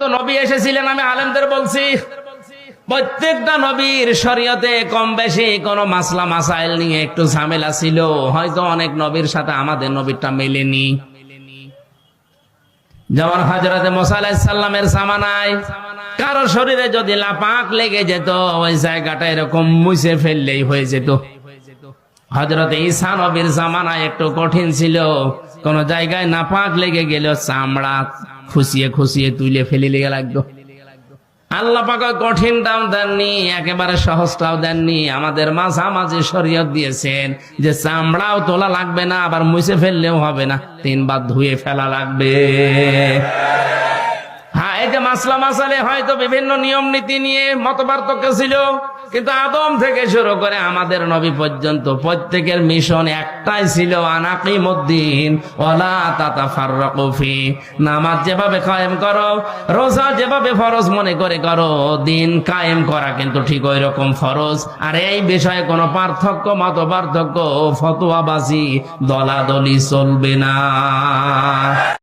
তো নবী এসেছিলেন, আমি আলেমদের বলছি। প্রত্যেকটা নবীর শরীয়তে কম বেশি কোন মাসলা, মাসাইল নিয়ে একটু ঝামেলা ছিল। হয়তো অনেক নবীর সাথে আমাদের নবীরটা মেলেনি। যেমন হজরতে মোসাল্লামের সামানায় কারও শরীরে যদি লাপাক লেগে যেত, ওই জায়গাটা এরকম মুছে ফেললেই হয়ে যেত। হজরত ঈসা নবীর জামানায় একটু কঠিন ছিল। কোন জায়গায় নাপাক লেগে গেল চামড়া খুশিয়ে খুশিয়ে তুলে ফেলে লেগে লাগতো আল্লাহ পাক ওই কঠিনটাও দেননি, একেবারে সহজটাও দেননি। আমাদের দিয়েছেন যে চামড়াও তোলা লাগবে না, আবার মুছে ফেললেও হবে না। তিনবার ধুয়ে ফেলা লাগবে। হ্যাঁ এই যে মাসলা মাসালে হয়তো বিভিন্ন নিয়ম নীতি নিয়ে মত পার্থক্য ছিল। কিন্তু আদম থেকে শুরু করে আমাদের নবী পর্যন্ত প্রত্যেকের মিশন একটাই ছিল আনাকিমুদ্দিন ওলা তাতা ফাররাকুফি নামাজ যেভাবে কায়েম করো, রোজা যেভাবে ফরজ মনে করে করো, দিন কায়েম করা কিন্তু ঠিক ওই রকম ফরজ। আর এই বিষয়ে কোনো পার্থক্য মত পার্থক্য ফতোয়াবাজি, দলাদলি চলবে না।